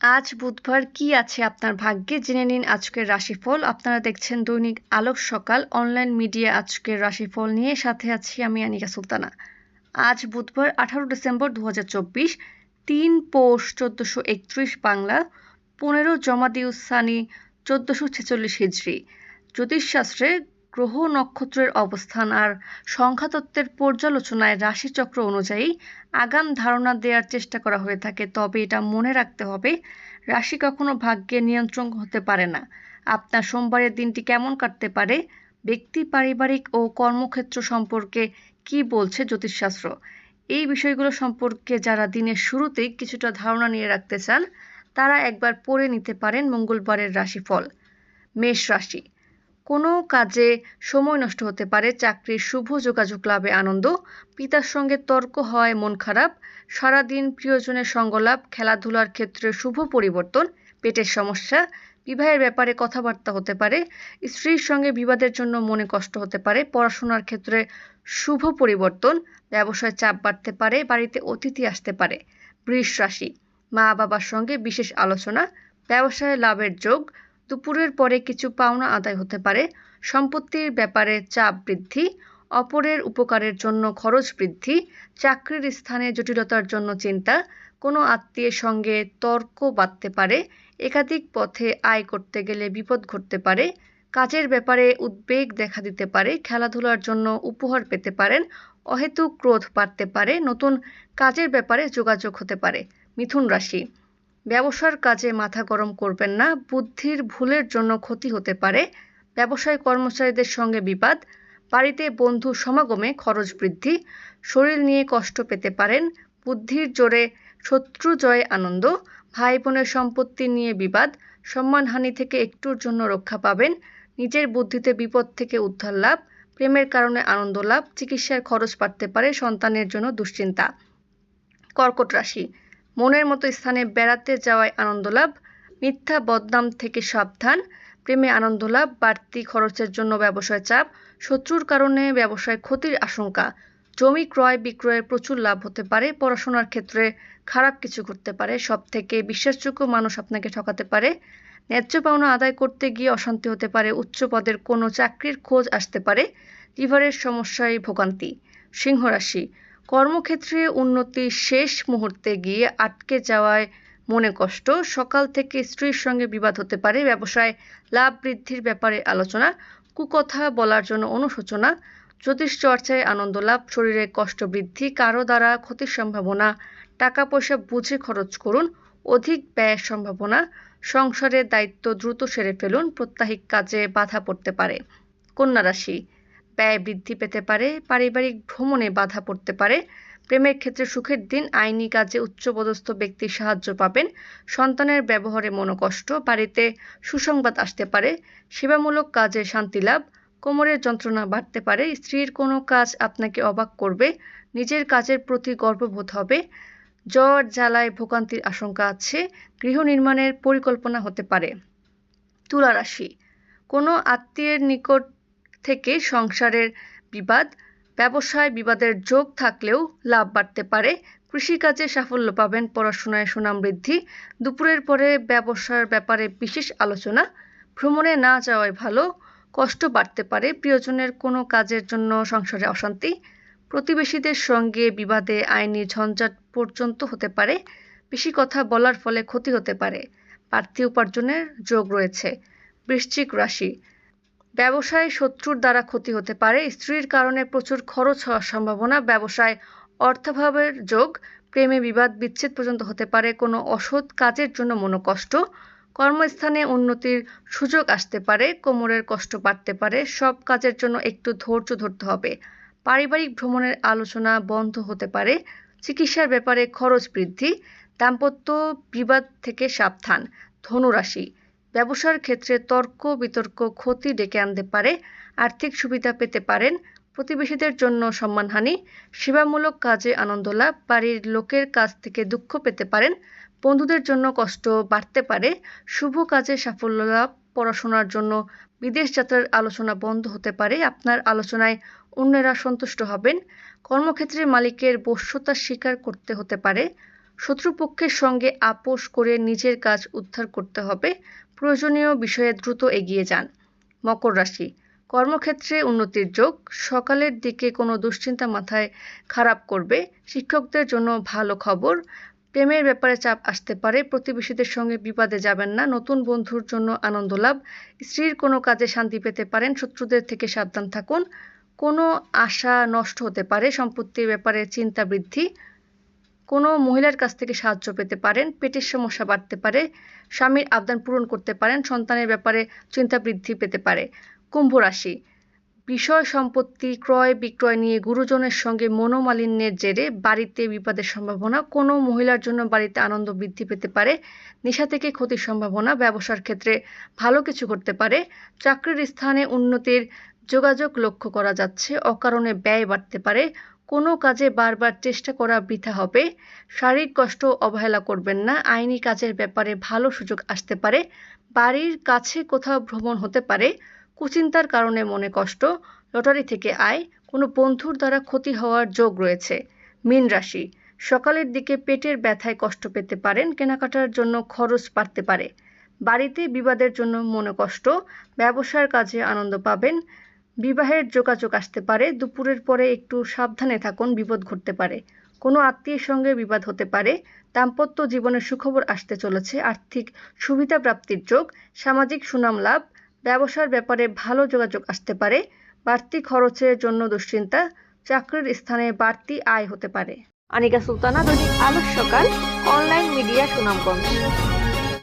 আজ বুধবার কি আছে আপনার ভাগ্যে? জেনে নিন আজকের রাশিফল। আপনারা দেখছেন দৈনিক আলোক সকাল। অনলাইন মিডিয়া আজকের রাশিফল নিয়ে সাথে আছি আমি আনিকা সুলতানা। আজ বুধবার আঠারো ডিসেম্বর দু হাজার চব্বিশ, তিন পৌষ চোদ্দোশো একত্রিশ বাংলা, পনেরো জমাদিউসানি চোদ্দোশো ছেচল্লিশ হিজড়ি। জ্যোতিষশাস্ত্রে গ্রহ নক্ষত্রের অবস্থান আর সংখ্যাতত্ত্বের পর্যালোচনায় রাশিচক্র অনুযায়ী আগাম ধারণা দেওয়ার চেষ্টা করা হয়ে থাকে, তবে এটা মনে রাখতে হবে, রাশি কখনো ভাগ্যে নিয়ন্ত্রণ হতে পারে না। আপনার সোমবারের দিনটি কেমন কাটতে পারে? ব্যক্তি, পারিবারিক ও কর্মক্ষেত্র সম্পর্কে কি বলছে জ্যোতিষশাস্ত্র? এই বিষয়গুলো সম্পর্কে যারা দিনের শুরুতেই কিছুটা ধারণা নিয়ে রাখতে চান, তারা একবার পড়ে নিতে পারেন মঙ্গলবারের রাশিফল। মেষ রাশি কোনো কাজে সময় নষ্ট হতে পারে, চাকরির শুভ যোগাযোগ লাভে আনন্দ, পিতার সঙ্গে তর্ক হয়, মন খারাপ, সারাদিন প্রিয়জনের সঙ্গলাভ খেলাধুলার ক্ষেত্রে শুভ পরিবর্তন, পেটের সমস্যা, বিবাহের ব্যাপারে কথাবার্তা হতে পারে, স্ত্রীর সঙ্গে বিবাদের জন্য মনে কষ্ট হতে পারে, পড়াশোনার ক্ষেত্রে শুভ পরিবর্তন, ব্যবসায় চাপ বাড়তে পারে, বাড়িতে অতিথি আসতে পারে, বৃষ রাশি মা বাবার সঙ্গে বিশেষ আলোচনা, ব্যবসায় লাভের যোগ দুপুরের পরে কিছু পাওনা আদায় হতে পারে। সম্পত্তির ব্যাপারে চাপ বৃদ্ধি, অপরের উপকারের জন্য খরচ বৃদ্ধি, চাকরির স্থানে জটিলতার জন্য চিন্তা, কোনো আত্মীয়ের সঙ্গে তর্ক বাঁধতে পারে, একাধিক পথে আয় করতে গেলে বিপদ ঘটতে পারে, কাজের ব্যাপারে উদ্বেগ দেখা দিতে পারে, খেলাধুলার জন্য উপহার পেতে পারেন, অহেতুক ক্রোধ বাড়তে পারে, নতুন কাজের ব্যাপারে যোগাযোগ হতে পারে। মিথুন রাশি ব্যবসার কাজে মাথা গরম করবেন না, বুদ্ধির ভুলের জন্য ক্ষতি হতে পারে। ব্যবসায় কর্মচারীদের সঙ্গে বিবাদ, বাড়িতে বন্ধু সমাগমে খরচ বৃদ্ধি, শরীর নিয়ে কষ্ট পেতে পারেন, বুদ্ধির জোরে শত্রু জয় আনন্দ ভাই বোনের সম্পত্তি নিয়ে বিবাদ, সম্মানহানি থেকে একটুর জন্য রক্ষা পাবেন, নিজের বুদ্ধিতে বিপদ থেকে উদ্ধার লাভ, প্রেমের কারণে আনন্দ লাভ চিকিৎসার খরচ বাড়তে পারে, সন্তানের জন্য দুশ্চিন্তা। কর্কট রাশি মনের মতো স্থানে বেড়াতে যাওয়ায় আনন্দ লাভ, মিথ্যা বদনাম থেকে সাবধান, প্রেমে আনন্দ লাভ, বাড়তি খরচের জন্য ব্যবসায় চাপ, শত্রুর কারণে ব্যবসায় ক্ষতির আশঙ্কা। জমি ক্রয় বিক্রয়ে প্রচুর লাভ হতে পারে, পড়াশোনার ক্ষেত্রে খারাপ কিছু ঘটতে পারে সব থেকে বিশ্বাসযোগ্য মানুষ আপনাকে ঠকাতে পারে। ন্যায্য পাওনা আদায় করতে গিয়ে অশান্তি হতে পারে, উচ্চ পদের কোনো চাকরির খোঁজ আসতে পারে, লিভারের সমস্যায় ভোগান্তি। সিংহ রাশি কর্মক্ষেত্রে উন্নতি শেষ মুহূর্তে গিয়ে আটকে যাওয়ায় মনে কষ্ট। সকাল থেকে স্ত্রীর সঙ্গে বিবাদ হতে পারে। ব্যবসায় লাভ বৃদ্ধির ব্যাপারে আলোচনা, কুকথা বলার জন্য অনুশোচনা, জ্যোতিষ চর্চায় আনন্দ লাভ, শরীরে কষ্ট বৃদ্ধি, কারও দ্বারা ক্ষতির সম্ভাবনা টাকা পয়সা বুঝে খরচ করুন, অধিক ব্যয়ের সম্ভাবনা, সংসারের দায়িত্ব দ্রুত সেরে ফেলুন প্রত্যাহিক কাজে বাধা পড়তে পারে। কন্যা রাশি ব্যয় বৃদ্ধি পেতে পারে, পারিবারিক ভ্রমণে বাধা পড়তে পারে, প্রেমের ক্ষেত্রে সুখের দিন, আইনি কাজে উচ্চপদস্থ ব্যক্তির সাহায্য পাবেন, সন্তানের ব্যবহারে মনোকষ্ট, বাড়িতে সুসংবাদ আসতে পারে, সেবামূলক কাজে শান্তি লাভ, কোমরের যন্ত্রণা বাড়তে পারে, স্ত্রীর কোনো কাজ আপনাকে অবাক করবে, নিজের কাজের প্রতি গর্ববোধ হবে, জ্বর, জ্বালায় ভোগান্তির আশঙ্কা আছে, গৃহ নির্মাণের পরিকল্পনা হতে পারে। তুলা রাশি কোনো আত্মীয়ের নিকট থেকে সংসারের বিবাদ, ব্যবসায় বিবাদের যোগ থাকলেও লাভ বাড়তে পারে। কৃষিকাজে সাফল্য পাবেন পড়াশোনায় সুনাম বৃদ্ধি। দুপুরের পরে ব্যবসার ব্যাপারে বিশেষ আলোচনা। ভ্রমণে না যাওয়াই ভালো, কষ্ট বাড়তে পারে। প্রিয়জনের কোনো কাজের জন্য সংসারে অশান্তি। প্রতিবেশীদের সঙ্গে বিবাদে আইনি ঝঞ্ঝাট পর্যন্ত হতে পারে। বেশি কথা বলার ফলে ক্ষতি হতে পারে। বাড়তি উপার্জনের যোগ রয়েছে। বৃশ্চিক রাশি। ব্যবসায় শত্রুর দ্বারা ক্ষতি হতে পারে, স্ত্রীর কারণে প্রচুর খরচ হওয়ার সম্ভাবনা, ব্যবসায় অর্থাভাবের যোগ, প্রেমে বিবাদ, বিচ্ছেদ পর্যন্ত হতে পারে, কোনো অসৎ কাজের জন্য মনোকষ্ট, কর্মস্থানে উন্নতির সুযোগ আসতে পারে, কোমরের কষ্ট বাড়তে পারে, সব কাজের জন্য একটু ধৈর্য ধরতে হবে, পারিবারিক ভ্রমণের আলোচনা বন্ধ হতে পারে, চিকিৎসার ব্যাপারে খরচ বৃদ্ধি, দাম্পত্য বিবাদ থেকে সাবধান, ধনুরাশি ব্যবসার ক্ষেত্রে তর্ক, বিতর্ক, ক্ষতি ডেকে আনতে পারে, আর্থিক সুবিধা পেতে পারেন, প্রতিবেশীদের জন্য সম্মানহানি, সেবামূলক কাজে আনন্দ লাভ, বাড়ির লোকের কাছ থেকে দুঃখ পেতে পারেন, বন্ধুদের জন্য কষ্ট বাড়তে পারে, শুভ কাজে সাফল্য লাভ, পড়াশোনার জন্য বিদেশ যাত্রার আলোচনা বন্ধ হতে পারে, আপনার আলোচনায় অন্যেরা সন্তুষ্ট হবেন কর্মক্ষেত্রে মালিকের বশ্যতা স্বীকার করতে হতে পারে শত্রুপক্ষের সঙ্গে আপোষ করে নিজের কাজ উদ্ধার করতে হবে। প্রয়োজনীয় বিষয়ে দ্রুত এগিয়ে যান। মকর রাশি, কর্মক্ষেত্রে উন্নতির যোগ, সকালের দিকে কোনো দুশ্চিন্তা মাথায় খারাপ করবে, শিক্ষকদের জন্য ভালো খবর। প্রেমের ব্যাপারে চাপ আসতে পারে, প্রতিবেশীদের সঙ্গে বিবাদে যাবেন না, নতুন বন্ধুর জন্য আনন্দ লাভ, স্ত্রীর কোনো কাজে শান্তি পেতে পারেন, শত্রুদের থেকে সাবধান থাকুন। কোনো আশা নষ্ট হতে পারে, সম্পত্তির ব্যাপারে চিন্তা বৃদ্ধি কোনো মহিলার কাছ থেকে সাহায্য পেতে পারেন, পেটের সমস্যা বাড়তে পারে, স্বামীর আবদান পূরণ করতে পারেন, সন্তানের ব্যাপারে চিন্তা বৃদ্ধি পেতে পারে। কুম্ভ রাশি, বিষয় সম্পত্তি ক্রয় বিক্রয় নিয়ে গুরুজনের সঙ্গে মনোমালিন্যের জেরে বাড়িতে বিপদের সম্ভাবনা, কোনো মহিলার জন্য বাড়িতে আনন্দ বৃদ্ধি পেতে পারে, নেশা থেকে ক্ষতির সম্ভাবনা, ব্যবসার ক্ষেত্রে ভালো কিছু করতে পারে, চাকরির স্থানে উন্নতির যোগাযোগ লক্ষ্য করা যাচ্ছে, অকারণে ব্যয় বাড়তে পারে কোনো কাজে বারবার চেষ্টা করা বৃথা হবে। শারীরিক কষ্ট অবহেলা করবেন না। আইনি কাজের ব্যাপারে ভালো সুযোগ আসতে পারে। বাড়ির কাছে কোথাও ভ্রমণ হতে পারে। কুচিন্তার কারণে মনে কষ্ট। লটারি থেকে আয়। কোনো বন্ধুর দ্বারা ক্ষতি হওয়ার যোগ রয়েছে। মীন রাশি। সকালের দিকে পেটের ব্যথায় কষ্ট পেতে পারেন। কেনাকাটার জন্য খরচ বাড়তে পারে। বাড়িতে বিবাদের জন্য মনে কষ্ট। ব্যবসার কাজে আনন্দ পাবেন। বিবাহের যোগাযোগ আসতে পারে, দুপুরের পরে একটু সাবধানে থাকুন, বিপদ ঘটতে পারে। কোনো আত্মীয়ের সঙ্গে বিবাদ হতে পারে, দাম্পত্য জীবনের সুখবর আসতে চলেছে, আর্থিক সুবিধা প্রাপ্তির যোগ, সামাজিক সুনাম লাভ, ব্যবসার ব্যাপারে ভালো যোগাযোগ আসতে পারে, বাড়তি খরচের জন্য দুশ্চিন্তা, চাকরির স্থানে বাড়তি আয় হতে পারে। আনিকা সুলতানা দৈনিক আলোর সকাল, অনলাইন মিডিয়া সুনামগঞ্জ।